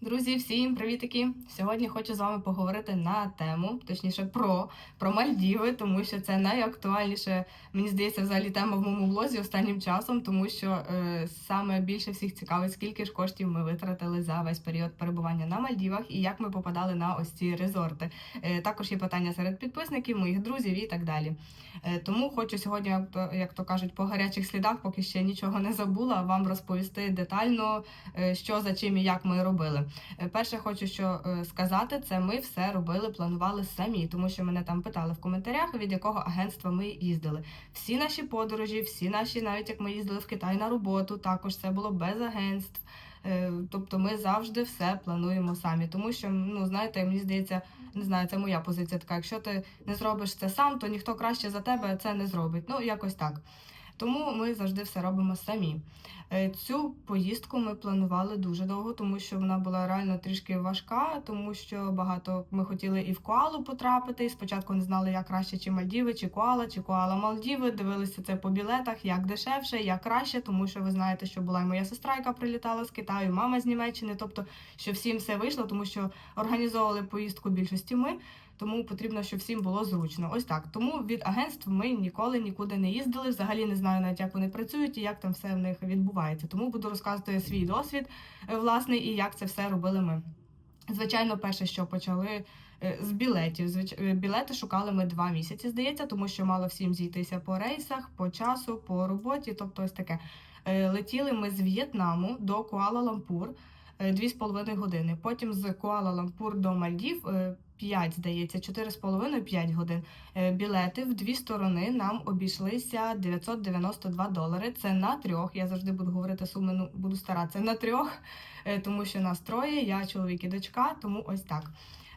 Друзі, всім привітики! Сьогодні хочу з вами поговорити на тему, точніше про, про Мальдіви, тому що це найактуальніше, мені здається, взагалі тема в моєму блозі останнім часом, тому що е, саме більше всіх цікавить, скільки ж коштів ми витратили за весь період перебування на Мальдівах і як ми попадали на ось ці резорти. Е, також є питання серед підписників, моїх друзів і так далі. Е, тому хочу сьогодні, як то, як то кажуть, по гарячих слідах, поки ще нічого не забула, вам розповісти детально, е, що за чим і як ми робили. Е, Перше, хочу що е, сказати, це ми все робили, планували самі, тому що мене там питали в коментарях, від якого агентства ми їздили. Всі наші подорожі, всі наші, навіть як ми їздили в Китай на роботу, також це було без агентств. Е, Тобто ми завжди все плануємо самі, тому що ну знаєте, мені здається, не знаю, це моя позиція така. Якщо ти не зробиш це сам, то ніхто краще за тебе це не зробить. Ну якось так. Тому ми завжди все робимо самі. Е, Цю поїздку ми планували дуже довго, тому що вона була реально трішки важка, тому що багато ми хотіли і в Коалу потрапити. І спочатку не знали, як краще, чи Мальдіви, чи Коала, чи Коала Малдіви. Дивилися це по білетах, як дешевше, як краще, тому що ви знаєте, що була і моя сестра, яка прилітала з Китаю, мама з Німеччини. Тобто, що всім все вийшло, тому що організовували поїздку більшості ми. Тому потрібно, щоб всім було зручно. Ось так. Тому від агентств ми ніколи нікуди не їздили. Взагалі не знаю навіть, як вони працюють і як там все в них відбувається. Тому буду розказувати свій досвід е, власний і як це все робили ми. Звичайно, перше, що почали е, з білетів. Е, Білети шукали ми два місяці, здається, тому що мало всім зійтися по рейсах, по часу, по роботі. Тобто, ось таке. Летіли ми з В'єтнаму до Куала-Лампур. Е, Дві з половиною години. Потім з Куала-Лампур до Мальдів е, 5, здається, 4,5-5 годин. Е, Білети в дві сторони нам обійшлися 992 долари. Це на трьох. Я завжди буду говорити суми, ну буду старатися на трьох, е, тому що нас троє, я чоловік і дочка, тому ось так.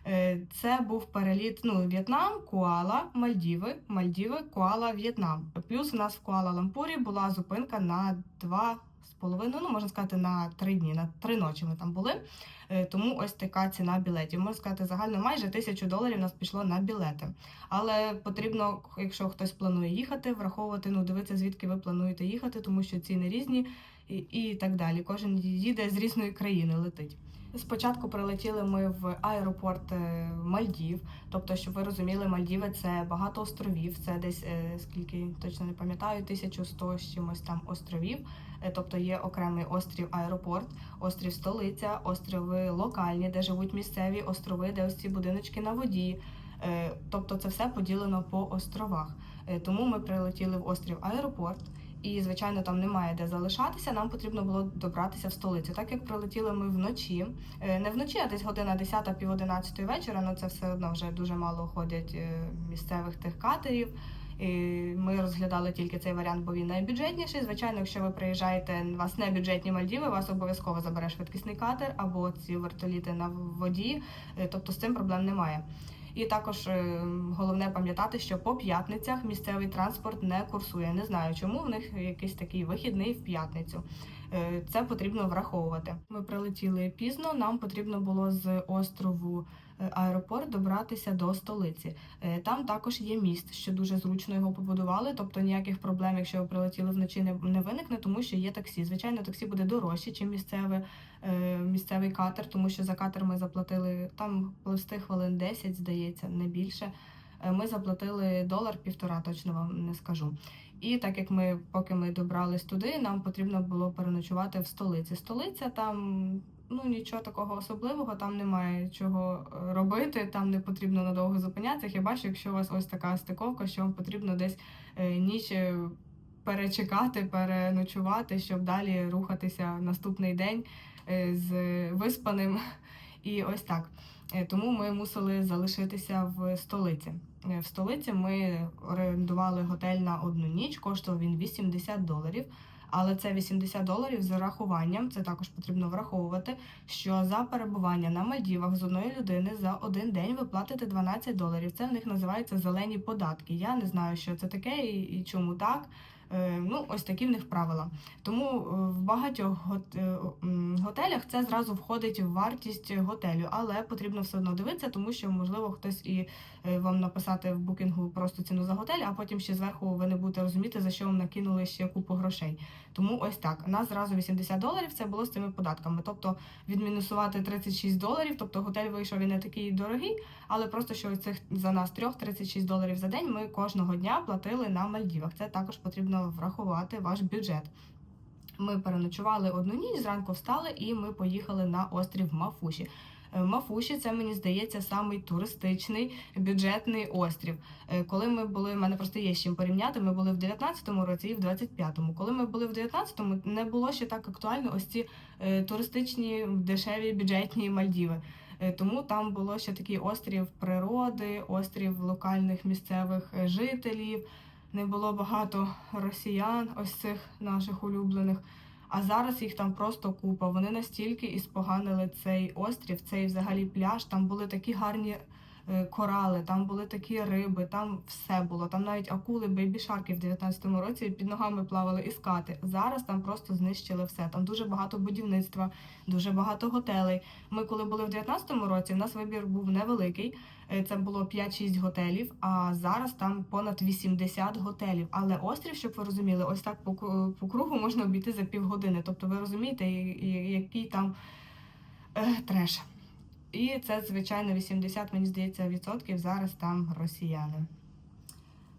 Е, Це був переліт ну, В'єтнам, Куала, Мальдіви, Мальдіви, Куала, В'єтнам. Плюс у нас в Куала-Лампурі була зупинка на два з половиною, ну можна сказати, на три дні, на три ночі ми там були. Е, Тому ось така ціна білетів. Можна сказати, загально майже тисячу доларів нас пішло на білети. Але потрібно, якщо хтось планує їхати, враховувати, ну дивитися, звідки ви плануєте їхати, тому що ціни різні і, і так далі. Кожен їде з різної країни, летить. Спочатку прилетіли ми в аеропорт е, Мальдів. Тобто, щоб ви розуміли, Мальдіви це багато островів. Це десь е, скільки точно не пам'ятаю, 1100 з чимось там островів. Е, Тобто є окремий острів аеропорт, острів столиця, острови локальні, де живуть місцеві острови, де ось ці будиночки на воді. Е, Тобто це все поділено по островах. Е, Тому ми прилетіли в острів аеропорт. І, звичайно, там немає де залишатися. Нам потрібно було добратися в столицю. Так як прилетіли ми вночі, не вночі, а десь година 10 пів 11 вечора. Ну це все одно вже дуже мало ходять місцевих тих катерів. Ми розглядали тільки цей варіант, бо він найбюджетніший. Звичайно, якщо ви приїжджаєте, у вас не бюджетні Мальдіви, вас обов'язково забере швидкісний катер або ці вертоліти на воді. Е, Тобто з цим проблем немає. І також е, головне пам'ятати, що по п'ятницях місцевий транспорт не курсує. Не знаю, чому в них якийсь такий вихідний в п'ятницю. Е, Це потрібно враховувати. Ми прилетіли пізно. Нам потрібно було з острову аеропорт добратися до столиці. Е, Там також є міст, що дуже зручно його побудували. Тобто ніяких проблем, якщо ви прилетіли вночі, не, не виникне, тому що є таксі. Звичайно, таксі буде дорожче, ніж місцеве, е, місцевий катер, тому що за катер ми заплатили там пливсти хвилин 10, здається, не більше. Е, Ми заплатили долар півтора, точно вам не скажу. І так як ми, поки ми добрались туди, нам потрібно було переночувати в столиці. Столиця там ну нічого такого особливого, там немає чого е, робити, там не потрібно надовго зупинятися. Хіба що якщо у вас ось така стиковка, що вам потрібно десь е, ніч е, перечекати, переночувати, щоб далі рухатися наступний день з виспаним. І ось так. Тому ми мусили залишитися в столиці. В столиці ми орендували готель на одну ніч, коштував він 80 доларів. Але це 80 доларів з рахуванням. це також потрібно враховувати, що за перебування на Мальдівах з одної людини за один день ви платите 12 доларів. Це в них називається зелені податки. Я не знаю, що це таке і, чому так. Е, Ну, ось такі в них правила. Тому е, в багатьох е, готелях це зразу входить в вартість готелю, але потрібно все одно дивитися, тому що можливо хтось і вам написати в букінгу просто ціну за готель, а потім ще зверху ви не будете розуміти, за що вам накинули ще купу грошей. Тому ось так. Нас зразу 80 доларів це було з цими податками. Тобто відмінусувати 36 доларів, тобто готель вийшов і не такий дорогий, але просто що цих за нас трьох 36 доларів за день ми кожного дня платили на Мальдівах. Це також потрібно врахувати ваш бюджет. Ми переночували одну ніч, зранку встали і ми поїхали на острів Мафуші. Е, Мафуші це мені здається самий туристичний бюджетний острів. Е, Коли ми були, в мене просто є з чим порівняти. Ми були в 19-му році і в 25-му. Коли ми були в 19-му, не було ще так актуально ось ці е, туристичні дешеві бюджетні Мальдіви. Тому там було ще такий острів природи, острів локальних місцевих жителів. Не було багато росіян, ось цих наших улюблених. А зараз їх там просто купа. Вони настільки іспоганили цей острів, цей взагалі пляж. Там були такі гарні корали, там були такі риби, там все було. Там навіть акули, бейбі-шарки в 19-му році під ногами плавали і скати. Зараз там просто знищили все. Там дуже багато будівництва, дуже багато готелей. Ми, коли були в 19-му році, у нас вибір був невеликий. Е, Це було 5-6 готелів, а зараз там понад 80 готелів. Але острів, щоб ви розуміли, ось так по, по кругу можна обійти за півгодини. Тобто ви розумієте, який там е, треш. І це, звичайно, 80, мені здається, відсотків зараз там росіяни.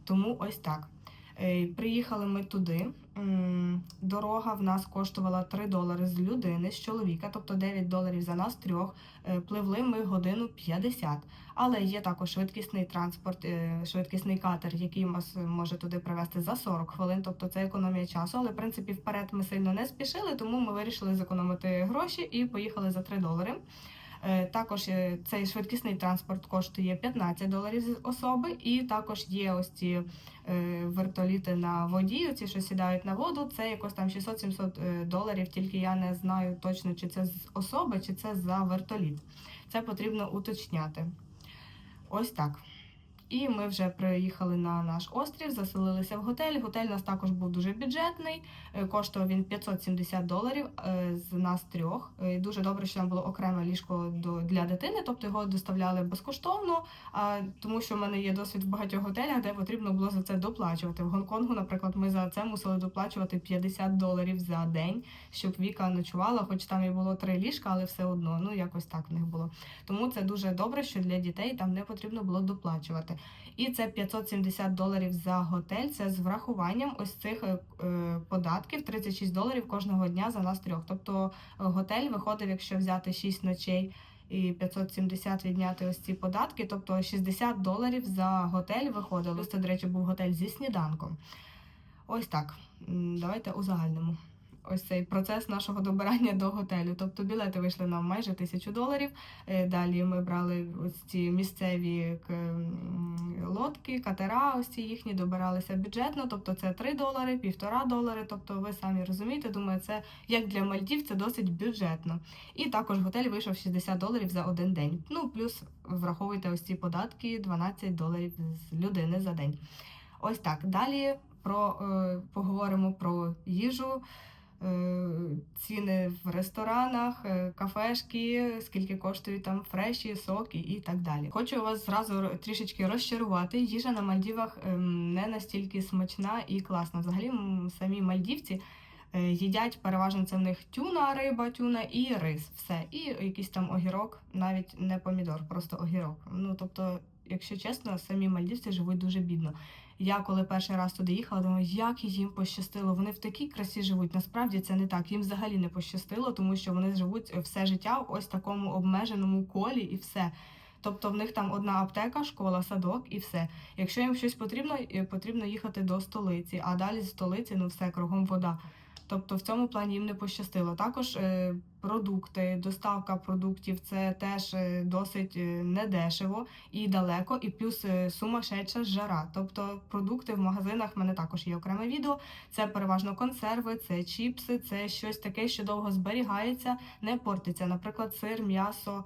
Тому ось так. Е, Приїхали ми туди. Дорога в нас коштувала 3 долари з людини, з чоловіка, тобто 9 доларів за нас трьох. Е, Пливли ми годину 50. Але є також швидкісний транспорт, е, швидкісний катер, який вас може туди привезти за 40 хвилин, тобто це економія часу. Але в принципі вперед ми сильно не спішили, тому ми вирішили зекономити гроші і поїхали за 3 долари. Е, Також е, цей швидкісний транспорт коштує 15 доларів з особи, і також є ось ці е, вертоліти на воді, оці, що сідають на воду. Це якось там 600-700 е, доларів, тільки я не знаю точно, чи це з особи, чи це за вертоліт. Це потрібно уточняти. Ось так. І ми вже приїхали на наш острів, заселилися в готель. Готель у нас також був дуже бюджетний. Е, Коштував він 570 доларів е, з нас трьох. Дуже добре, що там було окреме ліжко для дитини, тобто його доставляли безкоштовно. А тому, що в мене є досвід в багатьох готелях, де потрібно було за це доплачувати. В Гонконгу, наприклад, ми за це мусили доплачувати 50 доларів за день, щоб Віка ночувала, хоч там і було три ліжка, але все одно, ну якось так в них було. Тому це дуже добре, що для дітей там не потрібно було доплачувати. І це 570 доларів за готель. Це з врахуванням ось цих е, податків 36 доларів кожного дня за нас трьох. Тобто е, готель виходив, якщо взяти 6 ночей. І 570 відняти ось ці податки, тобто 60 доларів за готель виходило. Це, до речі, був готель зі сніданком. Ось так. Давайте у загальному. Ось цей процес нашого добирання до готелю. Тобто білети вийшли нам майже тисячу доларів. Е, Далі ми брали ось ці місцеві лодки, катера, ось ці їхні добиралися бюджетно. Тобто це 3 долари, півтора долари. Тобто ви самі розумієте, думаю, це як для Мальдів, це досить бюджетно. І також готель вийшов 60 доларів за один день. Ну плюс враховуйте ось ці податки 12 доларів з людини за день. Ось так. Далі про е, поговоримо про їжу. Е, Ціни в ресторанах, е, кафешки, скільки коштують там фреші, соки і так далі. Хочу вас зразу трішечки розчарувати. Їжа на Мальдівах ем, не настільки смачна і класна. Взагалі, самі мальдівці е, їдять переважно це в них тюна, риба, тюна і рис. Все. І якийсь там огірок, навіть не помідор, просто огірок. Ну тобто, якщо чесно, самі мальдівці живуть дуже бідно. Я коли перший раз туди їхала, думаю, як їм пощастило. Вони в такій красі живуть. Насправді це не так. Їм взагалі не пощастило, тому що вони живуть все життя в ось такому обмеженому колі і все. Тобто в них там одна аптека, школа, садок і все. Якщо їм щось потрібно, е, потрібно їхати до столиці, а далі з столиці ну все кругом вода. Тобто в цьому плані їм не пощастило. Також е, продукти, доставка продуктів це теж е, досить е, недешево і далеко, і плюс сумасшедша жара. Тобто продукти в магазинах в мене також є окреме відео. Це переважно консерви, це чіпси, це щось таке, що довго зберігається, не портиться. Наприклад, сир, м'ясо.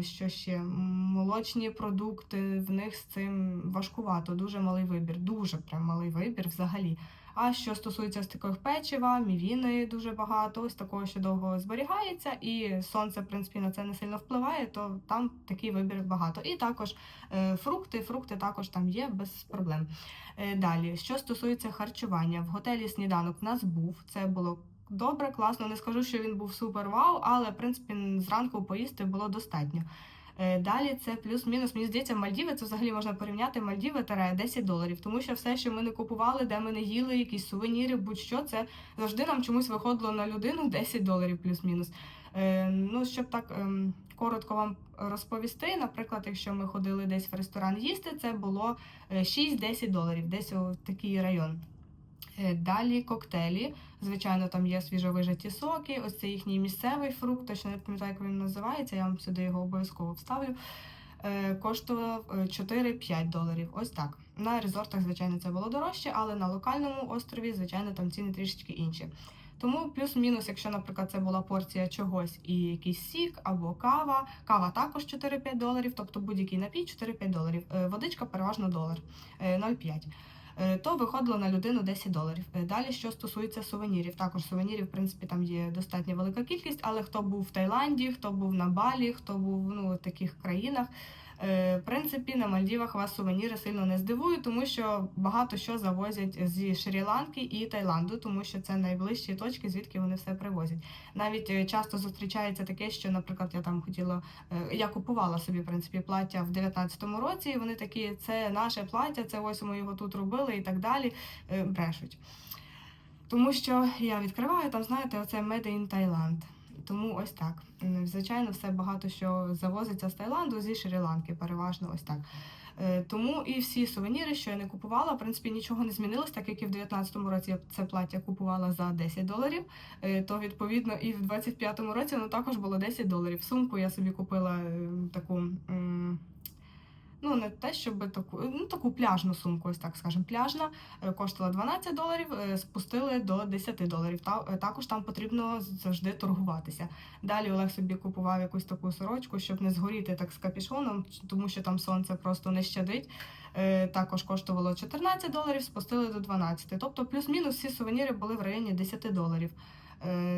Що ще молочні продукти в них з цим важкувато, дуже малий вибір, дуже прям малий вибір взагалі. А що стосується ось печива, мівіни дуже багато, ось такого, що довго зберігається, і сонце, в принципі, на це не сильно впливає, то там такий вибір багато. І також е, фрукти, фрукти також там є без проблем. Е, Далі, що стосується харчування, в готелі сніданок в нас був. Це було добре, класно. Не скажу, що він був супер вау, але в принципі зранку поїсти було достатньо. Е, Далі це плюс-мінус. Мені здається, Мальдіви це взагалі можна порівняти Мальдіви та 10 доларів, тому що все, що ми не купували, де ми не їли, якісь сувеніри, будь-що, це завжди нам чомусь виходило на людину 10 доларів плюс-мінус. Е, ну, щоб так ем, коротко вам розповісти, наприклад, якщо ми ходили десь в ресторан їсти, це було е, 6-10 доларів, десь у такий район. Е, Далі коктейлі. Звичайно, там є свіжовижаті соки. Ось це їхній місцевий фрукт, точно не пам'ятаю, як він називається. Я вам сюди його обов'язково вставлю. Е, Коштував е, 4-5 доларів. Ось так. На резортах, звичайно, це було дорожче, але на локальному острові, звичайно, там ціни трішечки інші. Тому плюс-мінус, якщо, наприклад, це була порція чогось і якийсь сік або кава. Кава також 4-5 доларів, тобто будь-який напій 4-5 доларів. Е, Водичка переважно долар е, 0,5. Е, То виходило на людину 10 доларів. Е, Далі, що стосується сувенірів, також сувенірів, в принципі, там є достатньо велика кількість, але хто був в Таїланді, хто був на Балі, хто був ну, в таких країнах. Е, В принципі, на Мальдівах вас сувеніри сильно не здивують, тому що багато що завозять зі Шрі-Ланки і Таїланду, тому що це найближчі точки, звідки вони все привозять. Навіть е, часто зустрічається таке, що, наприклад, я там хотіла, е, я купувала собі в принципі плаття в 19-му році, і вони такі, це наше плаття, це ось ми його тут робили і так далі. Брешуть. Тому що я відкриваю там, знаєте, оце Made in Thailand. Тому ось так. Звичайно, все багато що завозиться з Таїланду, зі Шрі-Ланки, переважно ось так. Е, Тому і всі сувеніри, що я не купувала, в принципі, нічого не змінилось, так як і в 19-му році я це плаття купувала за 10 доларів, е, то відповідно і в 25-му році воно також було 10 доларів. Сумку я собі купила е, таку. Ну, не те, щоб таку, ну таку пляжну сумку, ось так скажемо, пляжна, е, коштувала 12 доларів, е, спустили до 10 доларів. Та, е, також там потрібно завжди торгуватися. Далі Олег собі купував якусь таку сорочку, щоб не згоріти так з капішоном, тому що там сонце просто не щадить. Також коштувало 14 доларів, спустили до 12. Тобто, плюс-мінус всі сувеніри були в районі 10 доларів.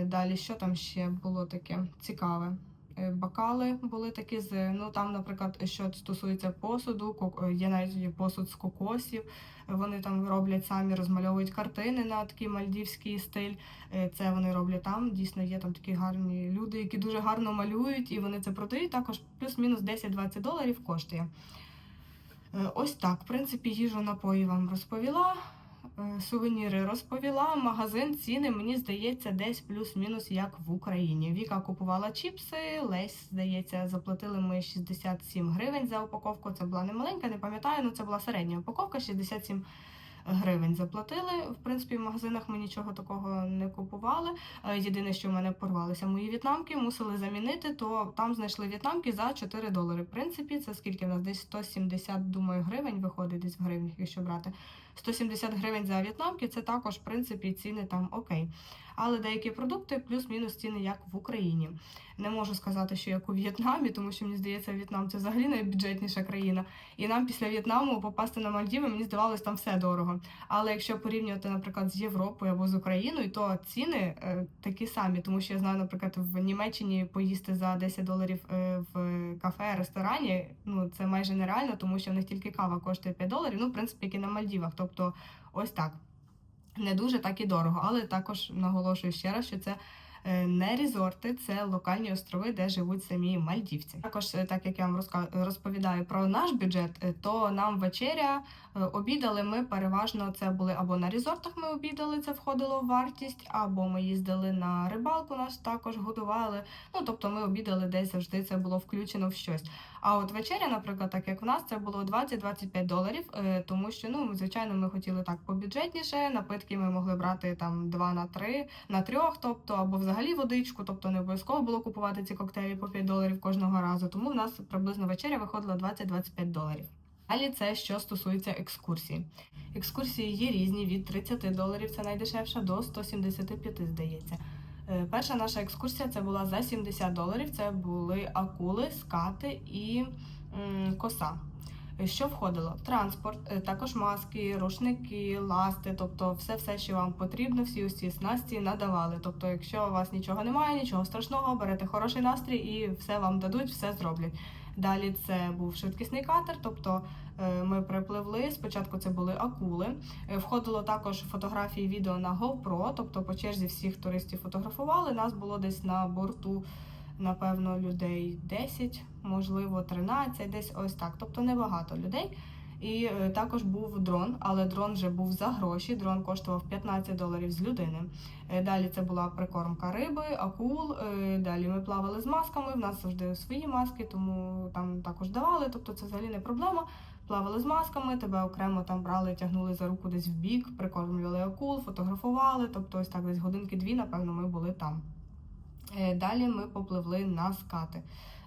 Далі, що там ще було таке цікаве? Е, Бокали були такі з ну там, наприклад, що стосується посуду, ко- є навіть посуд з кокосів. Вони там роблять самі, розмальовують картини на такий мальдівський стиль. Е, Це вони роблять там. Дійсно, є там такі гарні люди, які дуже гарно малюють, і вони це продають. Також плюс-мінус 10-20 доларів коштує. Е, Ось так. В принципі, їжу напої вам розповіла. Е, Сувеніри розповіла. Магазин ціни, мені здається, десь плюс-мінус як в Україні. Віка купувала чіпси, Лесь, здається, заплатили ми 67 гривень за упаковку. Це була не маленька, не пам'ятаю, ну це була середня упаковка, 67 гривень заплатили. В принципі, в магазинах ми нічого такого не купували. Е, Єдине, що в мене порвалися мої в'єтнамки, мусили замінити, то там знайшли в'єтнамки за 4 долари. В принципі, це скільки в нас десь 170, думаю, гривень виходить десь в гривнях, якщо брати. 170 гривень за в'єтнамки, це також, в принципі, ціни там окей. Але деякі продукти плюс-мінус ціни як в Україні. Не можу сказати, що як у В'єтнамі, тому що мені здається, В'єтнам це взагалі найбюджетніша країна. І нам після В'єтнаму попасти на Мальдіви, мені здавалось, там все дорого. Але якщо порівнювати, наприклад, з Європою або з Україною, то ціни е, такі самі, тому що я знаю, наприклад, в Німеччині поїсти за 10 доларів е, в кафе, ресторані, ну це майже нереально, тому що в них тільки кава коштує 5 доларів. Ну, в принципі, як і на Мальдівах. Тобто, ось так. Не дуже так і дорого, але також наголошую ще раз, що це не резорти, це локальні острови, де живуть самі мальдівці. Також, е, так як я вам розповідаю про наш бюджет, е, то нам вечеря е, обідали ми переважно. Це були або на резортах ми обідали, це входило в вартість, або ми їздили на рибалку, нас також годували. Ну тобто ми обідали десь завжди, це було включено в щось. А от вечеря, наприклад, так як в нас, це було 20-25 доларів, е, тому що ну звичайно ми хотіли так побюджетніше. Напитки ми могли брати там 2 на 3, на трьох, тобто або взагалі водичку, тобто не обов'язково було купувати ці коктейлі по 5 доларів кожного разу. Тому в нас приблизно вечеря виходила 20-25 доларів. Далі це що стосується екскурсій. Екскурсії є різні від 30 доларів, це найдешевша, до 175, здається. Е, Перша наша екскурсія це була за 70 доларів. Це були акули, скати і м, коса. Е, Що входило? Транспорт, е, також маски, рушники, ласти, тобто все, все, що вам потрібно, всі ці снасті надавали. Тобто, якщо у вас нічого немає, нічого страшного, берете хороший настрій і все вам дадуть, все зроблять. Далі це був швидкісний катер, тобто е, ми припливли. Спочатку це були акули. Входило також фотографії, відео на GoPro, тобто по черзі всіх туристів фотографували. Нас було десь на борту, напевно, людей 10, можливо, 13, десь ось так. Тобто небагато людей. І е, також був дрон, але дрон вже був за гроші. Дрон коштував 15 доларів з людини. Е, Далі це була прикормка риби, акул. е, Далі ми плавали з масками. В нас завжди свої маски, тому там також давали. Тобто це взагалі не проблема. Плавали з масками, тебе окремо там брали, тягнули за руку десь в бік, прикормлювали акул, фотографували. Тобто, ось так десь годинки-дві, напевно, ми були там. Е, Далі ми попливли на скати.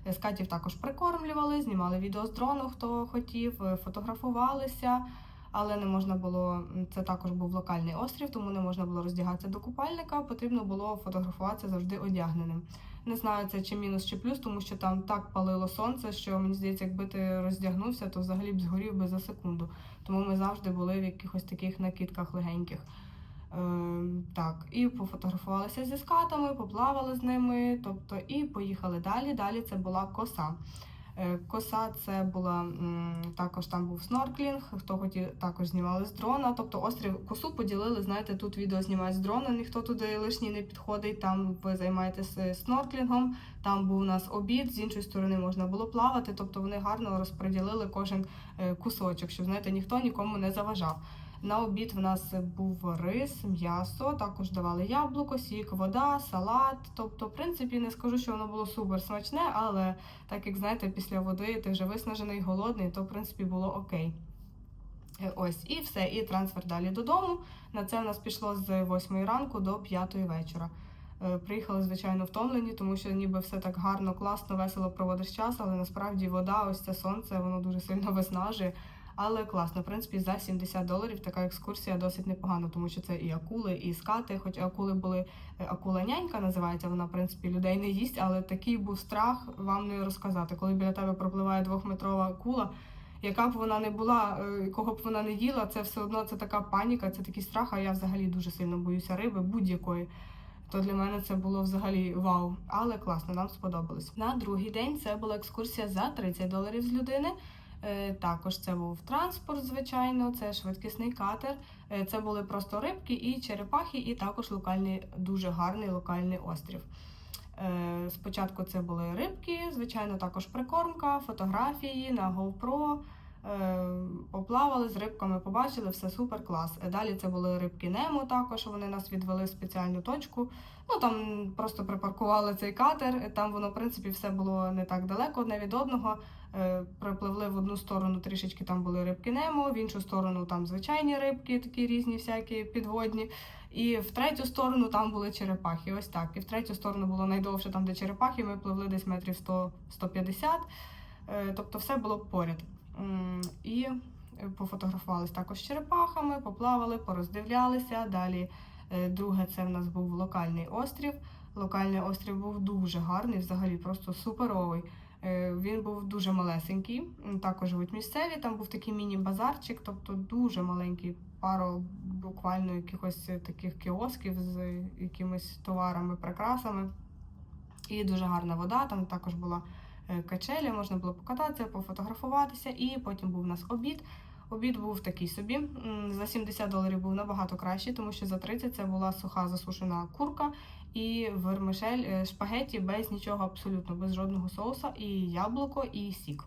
Е, Скатів також прикормлювали, знімали відео з дрону, хто хотів, е, фотографувалися, але не можна було. Це також був локальний острів, тому не можна було роздягатися до купальника. Потрібно було фотографуватися завжди одягненим. Не знаю, це чи мінус, чи плюс, тому що там так палило сонце, що мені здається, якби ти роздягнувся, то взагалі б згорів би за секунду. Тому ми завжди були в якихось таких накидках легеньких. Ем, так, і пофотографувалися зі скатами, поплавали з ними, тобто і поїхали далі. Далі це була коса. Е, Коса це була також там був снорклінг, хто хотів, також знімали з дрона. Тобто острів косу поділили. Знаєте, тут відео знімають з дрона, ніхто туди лишній не підходить. Там ви займаєтеся снорклінгом. Там був у нас обід, з іншої сторони можна було плавати. Тобто вони гарно розподілили кожен е, кусочок, щоб знаєте, ніхто нікому не заважав. На обід в нас був рис, м'ясо, також давали яблуко, сік, вода, салат. Тобто, в принципі, не скажу, що воно було супер смачне, але так як знаєте, після води ти вже виснажений, голодний, то в принципі було окей. Е, Ось і все, і трансфер далі додому. На це в нас пішло з 8 ранку до 5 вечора. Е, Приїхали, звичайно, втомлені, тому що ніби все так гарно, класно, весело проводиш час, але насправді вода, ось це сонце, воно дуже сильно виснажує. Але класно, в принципі, за 70 доларів така екскурсія досить непогана, тому що це і акули, і скати. Хоч акули були е, акула нянька, називається вона, в принципі, людей не їсть, але такий був страх вам не розказати. Коли біля тебе пропливає двохметрова акула, яка б вона не була, е, кого б вона не їла, це все одно це така паніка, це такий страх. А я взагалі дуже сильно боюся риби будь-якої. То для мене це було взагалі вау. Але класно, нам сподобалось. На другий день це була екскурсія за 30 доларів з людини. Е, Також це був транспорт, звичайно, це швидкісний катер. Е, Це були просто рибки і черепахи, і також локальний, дуже гарний локальний острів. Е, Спочатку це були рибки, звичайно, також прикормка, фотографії на GoPro. Поплавали з рибками, побачили, все супер клас. Далі це були рибки Немо, також вони нас відвели в спеціальну точку. Ну там просто припаркували цей катер. Там воно, в принципі, все було не так далеко одне від одного. Е, Припливли в одну сторону трішечки там були рибки Немо, в іншу сторону там звичайні рибки, такі різні, всякі підводні. І в третю сторону там були черепахи. Ось так. І в третю сторону було найдовше там, де черепахи. Ми пливли десь метрів 100-150. Е, Тобто все було поряд. І пофотографувалися також з черепахами, поплавали, пороздивлялися. Далі е, друге, це в нас був локальний острів. Локальний острів був дуже гарний, взагалі просто суперовий. Е, Він був дуже малесенький, також живуть місцеві. Там був такий міні-базарчик, тобто дуже маленький, пару буквально якихось таких кіосків з якимись товарами, прикрасами. І дуже гарна вода. Там також була е, качеля, можна було покататися, пофотографуватися. І потім був у нас обід. Обід був такий собі. За 70 доларів був набагато кращий, тому що за 30 це була суха засушена курка і вермишель е, шпагеті без нічого абсолютно, без жодного соуса, і яблуко, і сік.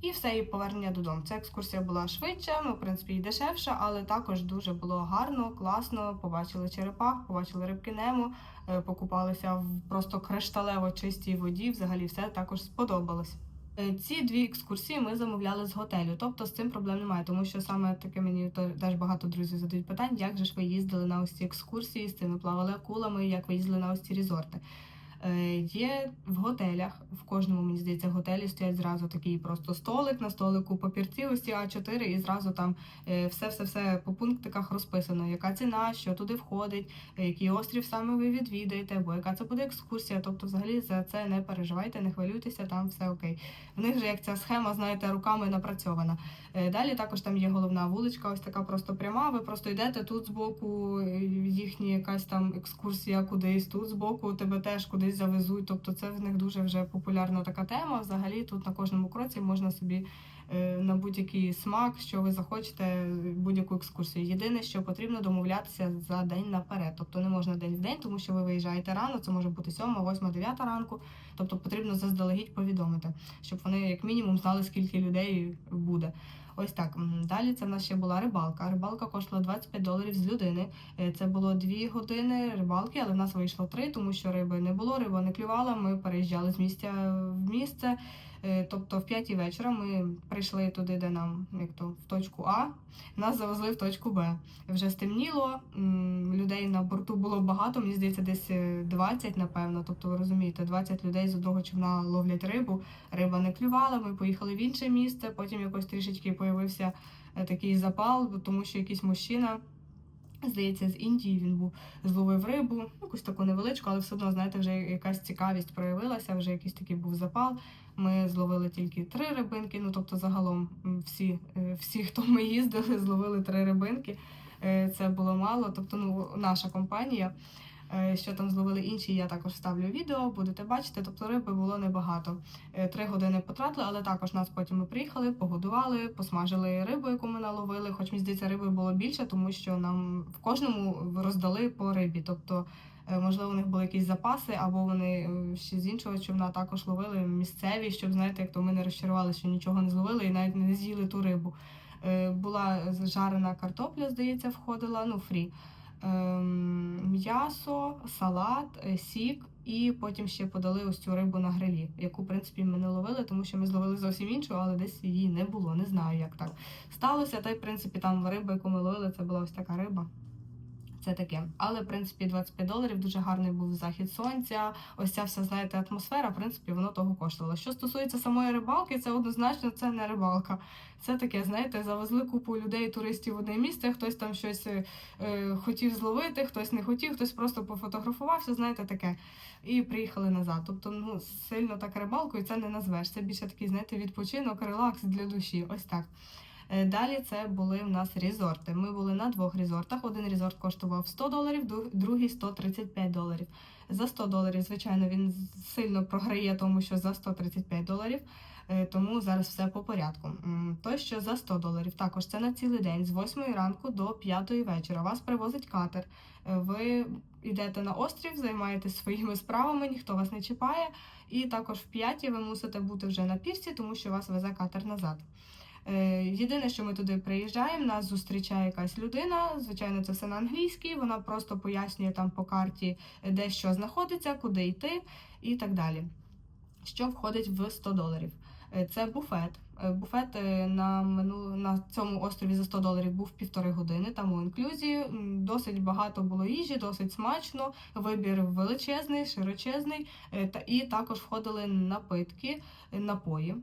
І все, і повернення додому. Ця екскурсія була швидша, ну, в принципі, і дешевша, але також дуже було гарно, класно. Побачили черепах, побачили рибки Немо, е, покупалися в просто кришталево чистій воді. Взагалі все також сподобалось. Е, Ці дві екскурсії ми замовляли з готелю, тобто з цим проблем немає, тому що саме таке мені теж багато друзів задають питань, як же ж ви їздили на ось ці екскурсії з цими плавали акулами, як ви їздили на ось ці різорти. Е, Є в готелях, в кожному мені здається, готелі стоять зразу такий просто столик на столику, папірці ось ці А4, і зразу там все все все по пунктиках розписано, яка ціна, що туди входить, е, який острів саме ви відвідаєте, або яка це буде екскурсія. Тобто, взагалі за це не переживайте, не хвилюйтеся, там все окей. В них же як ця схема, знаєте, руками напрацьована. Е, Далі також там є головна вуличка, ось така просто пряма. Ви просто йдете тут збоку, е, їхня якась там екскурсія кудись, тут збоку тебе теж кудись завезуть. Тобто це в них дуже вже популярна така тема. Взагалі тут на кожному кроці можна собі на будь-який смак, що ви захочете, будь-яку екскурсію. Єдине, що потрібно домовлятися за день наперед. Тобто не можна день в день, тому що ви виїжджаєте рано, це може бути 7, 8, 9 ранку. Тобто потрібно заздалегідь повідомити, щоб вони як мінімум знали, скільки людей буде. Ось так. Далі це в нас ще була рибалка. Рибалка коштувала 25 доларів з людини. Е, Це було 2 години рибалки, але в нас вийшло 3, тому що риби не було, риба не клювала. Ми переїжджали з місця в місце. Е, Тобто в 5 вечора ми прийшли туди, де нам як то в точку А. Нас завезли в точку Б. Вже стемніло, людей на борту було багато, мені здається, десь е, 20, напевно. Тобто, ви розумієте, 20 людей з одного човна ловлять рибу. Риба не клювала, ми поїхали в інше місце, потім якось трішечки появився е, такий запал, тому що якийсь мужчина. Здається, з Індії він був зловив рибу, якусь таку невеличку, але все одно, знаєте, вже якась цікавість проявилася, вже якийсь такий був запал. Ми зловили тільки три рибинки. Ну тобто, загалом всі, е, всі, хто ми їздили, зловили три рибинки. Е, Це було мало. Тобто, ну наша компанія. Е, Що там зловили інші, я також вставлю відео, будете бачити. Тобто риби було небагато. Три години потратили, але також нас потім ми приїхали, погодували, посмажили рибу, яку ми наловили. Хоч мені здається, риби було більше, тому що нам в кожному роздали по рибі. Тобто, можливо, у них були якісь запаси, або вони е, ще з іншого човна також ловили місцеві, щоб знаєте, як то ми не розчарувалися, що нічого не зловили і навіть не з'їли ту рибу. Е, Була жарена картопля, здається, входила, ну фрі. Ем, М'ясо, салат, е, сік, і потім ще подали ось цю рибу на грилі, яку, в принципі, ми не ловили, тому що ми зловили зовсім іншу, але десь її не було. Не знаю, як так сталося. Та й, в принципі, там риба, яку ми ловили, це була ось така риба. Це таке. Але, в принципі, 25 доларів дуже гарний був захід сонця. Ось ця вся, знаєте, атмосфера, в принципі, воно того коштувало. Що стосується самої рибалки, це однозначно це не рибалка. Це таке, знаєте, завезли купу людей, туристів в одне місце, хтось там щось е, е, хотів зловити, хтось не хотів, хтось просто пофотографувався, знаєте, таке. І приїхали назад. Тобто, ну, сильно так рибалкою це не назвеш. Це більше такий, знаєте, відпочинок, релакс для душі. Ось так. Е, Далі це були в нас резорти. Ми були на двох резортах. Один резорт коштував 100 доларів, другий 135 доларів. За 100 доларів, звичайно, він сильно програє, тому що за 135 доларів. Е, Тому зараз все по порядку. М, Той, що за 100 доларів, також це на цілий день з 8 ранку до 5 вечора. Вас привозить катер. Е, Ви йдете на острів, займаєтесь своїми справами, ніхто вас не чіпає. І також в 5 ви мусите бути вже на пірсі, тому що вас везе катер назад. Е, Єдине, що ми туди приїжджаємо, нас зустрічає якась людина. Звичайно, це все на англійській. Вона просто пояснює там по карті, е, де що знаходиться, куди йти і так далі. Що входить в 100 доларів? Е, Це буфет. Буфет на мину на цьому острові за 100 доларів був півтори години. Там у інклюзії досить багато було їжі, досить смачно. Вибір величезний, широчезний. Та і також входили напитки, напої.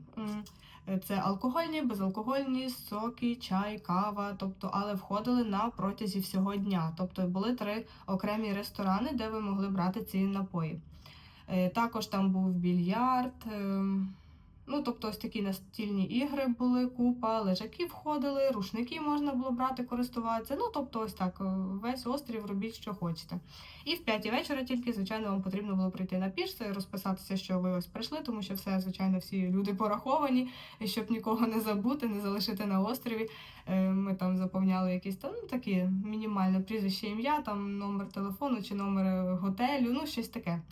Це алкогольні, безалкогольні, соки, чай, кава, тобто, але входили на протязі всього дня. Тобто були три окремі ресторани, де ви могли брати ці напої. Е, Також там був більярд. Ну, тобто, ось такі настільні ігри були, купа, лежаки входили, рушники можна було брати, користуватися. Ну, тобто, ось так, е, весь острів робіть, що хочете. І в п'ятій вечора тільки, звичайно, вам потрібно було прийти на пірс, розписатися, що ви ось прийшли, тому що все, звичайно, всі люди пораховані, щоб нікого не забути, не залишити на острові. Е, Ми там заповняли якісь там ну, такі мінімальне прізвище, ім'я, там номер телефону чи номер е, готелю, ну щось таке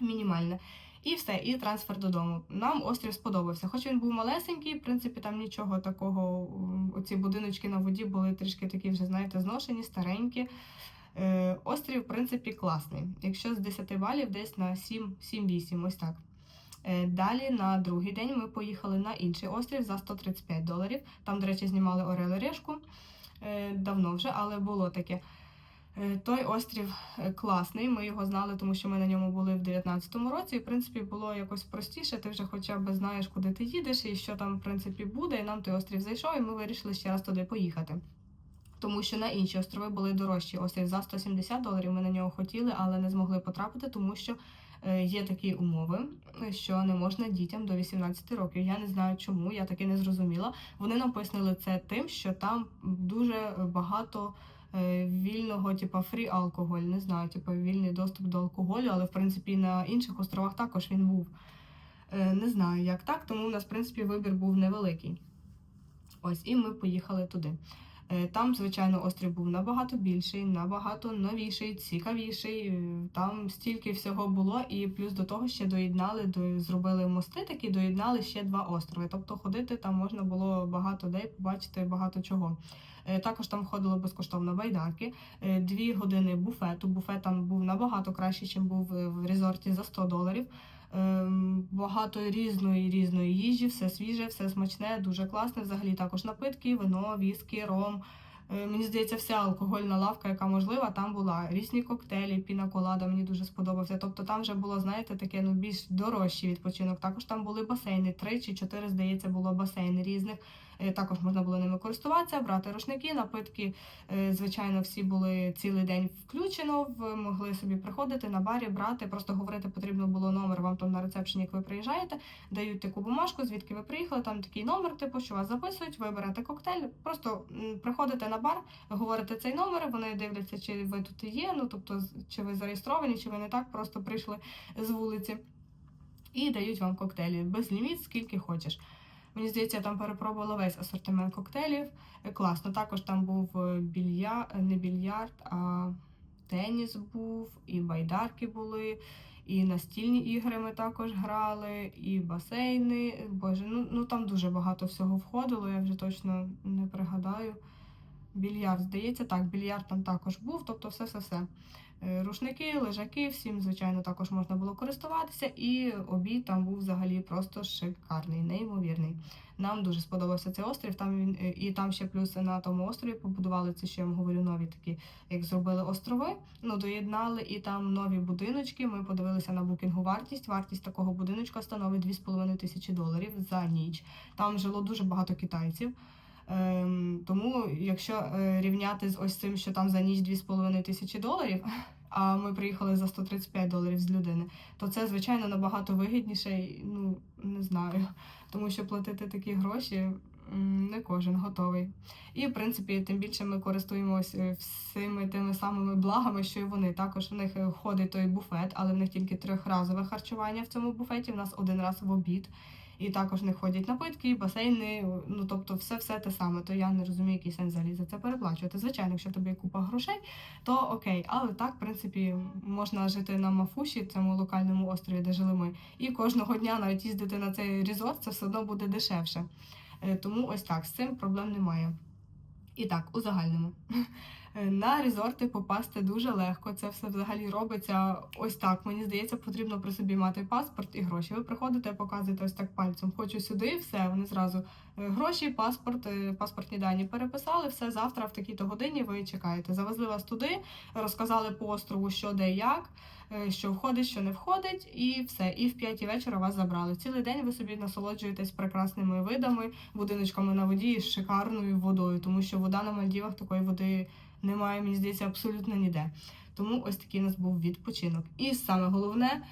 мінімальне. І все, і трансфер додому. Нам острів сподобався. Хоч він був малесенький, в принципі, там нічого такого. Оці будиночки на воді були трішки такі, вже, знаєте, зношені, старенькі. Е, острів, в принципі, класний. Якщо з 10 балів, десь на 7 7-8, ось так. Е, Далі на другий день ми поїхали на інший острів за 135 доларів. Там, до речі, знімали Орел і Решку. Е, Давно вже, але було таке. Е, Той острів е, класний. Ми його знали, тому що ми на ньому були в 19-му році. І в принципі було якось простіше. Ти вже хоча б знаєш, куди ти їдеш і що там в принципі буде. І нам той острів зайшов, і ми вирішили ще раз туди поїхати. Тому що на інші острови були дорожчі. Острів за 170 доларів. Ми на нього хотіли, але не змогли потрапити, тому що е, є такі умови, що не можна дітям до 18 років. Я не знаю чому, я таки не зрозуміла. Вони нам пояснили це тим, що там дуже багато вільного, типу, фрі алкоголь. Не знаю, типу, вільний доступ до алкоголю, але в принципі на інших островах також він був. Е, Не знаю, як так, тому у нас, в принципі, вибір був невеликий. Ось, і ми поїхали туди. Е, Там, звичайно, острів був набагато більший, набагато новіший, цікавіший. Е, Там стільки всього було, і плюс до того ще доєднали, до, зробили мости такі, доєднали ще два острови. Тобто ходити там можна було багато де побачити багато чого. Е, Також там входило безкоштовно байдарки, е, дві години буфету. Буфет там був набагато кращий, ніж був е, в резорті за 100 доларів. Ем, Багато різної різної їжі, все свіже, все смачне, дуже класне. Взагалі також напитки, вино, віскі, ром. Мені здається, вся алкогольна лавка, яка можлива, там була різні коктейлі, пінаколада, мені дуже сподобався. Тобто там вже було, знаєте, таке ну більш дорожчий відпочинок. Також там були басейни, три чи чотири, здається, було басейни різних. Е, Також можна було ними користуватися, брати рушники, напитки. Е, Звичайно, всі були цілий день включено. Ви могли собі приходити на барі, брати. Просто говорити потрібно було номер. Вам там на рецепшені, як ви приїжджаєте, дають таку бумажку, звідки ви приїхали. Там такий номер, типу, що вас записують. Ви берете коктейль. Просто приходите на бар, говорите цей номер. Вони дивляться, чи ви тут є. Ну тобто, чи ви зареєстровані, чи ви не так просто прийшли з вулиці. І дають вам коктейлі без ліміт, скільки хочеш. Мені здається, я там перепробувала весь асортимент коктейлів. Е, Класно. Також там був е, більярд, не більярд, а теніс був, і байдарки були, і настільні ігри ми також грали, і басейни. Боже, ну, ну там дуже багато всього входило, я вже точно не пригадаю. Більярд, здається, так, більярд там також був, тобто все-все-все. Е, Рушники, лежаки, всім, звичайно, також можна було користуватися, і обід там був взагалі просто шикарний, неймовірний. Нам дуже сподобався цей острів. Там він е, і там ще плюс на тому острові побудували це, що я вам говорю, нові такі, як зробили острови. Ну доєднали і там нові будиночки. Ми подивилися на букінгу вартість. Вартість такого будиночка становить 2,5 тисячі доларів за ніч. Там жило дуже багато китайців. Ем, тому, якщо е, рівняти з ось цим, що там за ніч 2,5 тисячі доларів, а ми приїхали за 135 доларів з людини, то це, звичайно, набагато вигідніше, ну не знаю, тому що платити такі гроші не кожен готовий. І, в принципі, тим більше ми користуємося всіми тими самими благами, що і вони. Також в них е, входить той буфет, але в них тільки трьохразове харчування в цьому буфеті. В нас один раз в обід. І також не ходять напитки, басейни, ну тобто все все те саме. То я не розумію, який сенс взагалі за це переплачувати. Звичайно, якщо в тебе є купа грошей, то окей. Але так, в принципі, можна жити на Мафуші, цьому локальному острові, де жили ми, і кожного дня навіть їздити на цей резорт, це все одно буде дешевше. Е, Тому ось так, з цим проблем немає. І так, у загальному. Е, На резорти попасти дуже легко. Це все взагалі робиться ось так. Мені здається, потрібно при собі мати паспорт і гроші. Ви приходите, показуєте ось так пальцем. Хочу сюди, все. Вони зразу е, гроші, паспорт, е, паспортні дані переписали. Все завтра в такій-то годині ви чекаєте. Завезли вас туди, розказали по острову, що де як, що входить, що не входить, і все. І в п'ятій вечора вас забрали. Цілий день ви собі насолоджуєтесь прекрасними видами, будиночками на воді і шикарною водою, тому що вода на Мальдівах такої води немає, мені здається, абсолютно ніде. Тому ось такий у нас був відпочинок. І саме головне,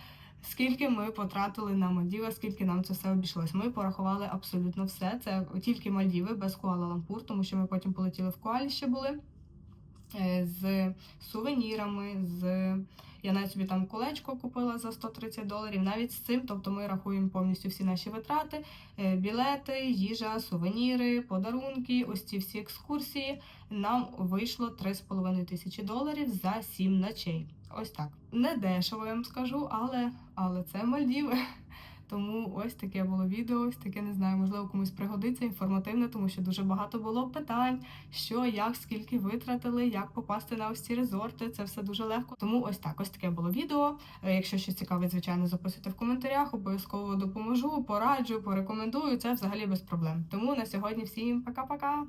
скільки ми потратили на Мальдіви, скільки нам це все обійшлось. Ми порахували абсолютно все. Це тільки Мальдіви без Куала-Лампур, тому що ми потім полетіли в Куалі ще були. Е, З сувенірами, з я навіть собі там колечко купила за 130 доларів. Навіть з цим, тобто ми рахуємо повністю всі наші витрати, е, білети, їжа, сувеніри, подарунки, ось ці всі екскурсії. Нам вийшло 3,5 тисячі доларів за 7 ночей. Ось так. Не дешево, я вам скажу, але, але це Мальдіви. Тому ось таке було відео, ось таке не знаю, можливо, комусь пригодиться інформативне, тому що дуже багато було питань, що, як, скільки витратили, як попасти на ось ці резорти. Це все дуже легко. Тому ось так, ось таке було відео. Е, Якщо щось цікаве, звичайно, записуйте в коментарях, обов'язково допоможу, пораджу, порекомендую. Це взагалі без проблем. Тому на сьогодні всім пока-пока.